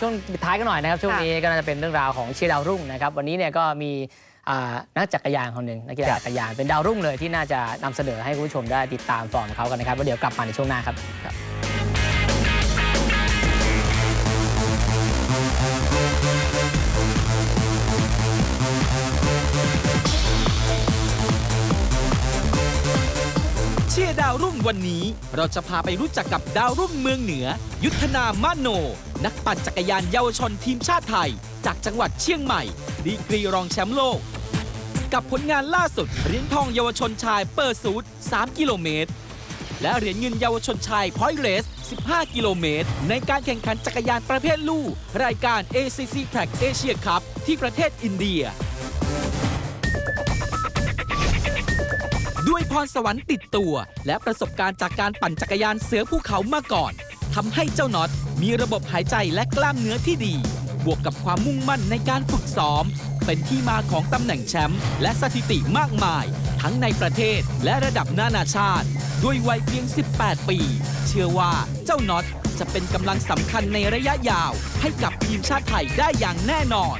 ช่วงปิดท้ายกันหน่อยนะครับ ช่วงนี้ก็น่าจะเป็นเรื่องราวของเชียร์ดาวรุ่งนะครับ วันนี้เนี่ยก็มีอ่านักจักรยานคนหนึ่งนักกีฬาจักรยานเป็นดาวรุ่งเลยที่น่าจะนำเสนอให้คุณผู้ชมได้ติดตามฟอร์มเขากันนะครับแล้วเดี๋ยวกลับมาในช่วงหน้าครับ ชียร์ดาวรุ่งวันนี้ เราจะพาไปรู้จักกับดาวรุ่งเมืองเหนือ ยุทธนามาโน นักปั่นจักรยานเยาวชนทีมชาติไทย จากจังหวัดเชียงใหม่ ดีกรีรองแชมป์โลก กับผลงานล่าสุดเหรียญทองเยาวชนชายเปอร์ซูด3 กิโลเมตร และเหรียญเงินเยาวชนชายพอยเรส 15 กิโลเมตร ในการแข่งขันจักรยานประเภทลู่รายการ ACC Track Asia Cup ที่ประเทศอินเดีย พรสวรรค์ติดตัว และประสบการณ์จากการปั่นจักรยานเสือภูเขามาก่อนทำให้เจ้าน็อตมีระบบหายใจและกล้ามเนื้อที่ดี บวกกับความมุ่งมั่นในการฝึกซ้อม เป็นที่มาของตำแหน่งแชมป์และสถิติมากมาย ทั้งในประเทศและระดับนานาชาติ ด้วยวัยเพียง 18 ปี เชื่อว่าเจ้าน็อตจะเป็นกำลังสำคัญในระยะยาว ให้กับทีมชาติไทยได้อย่างแน่นอน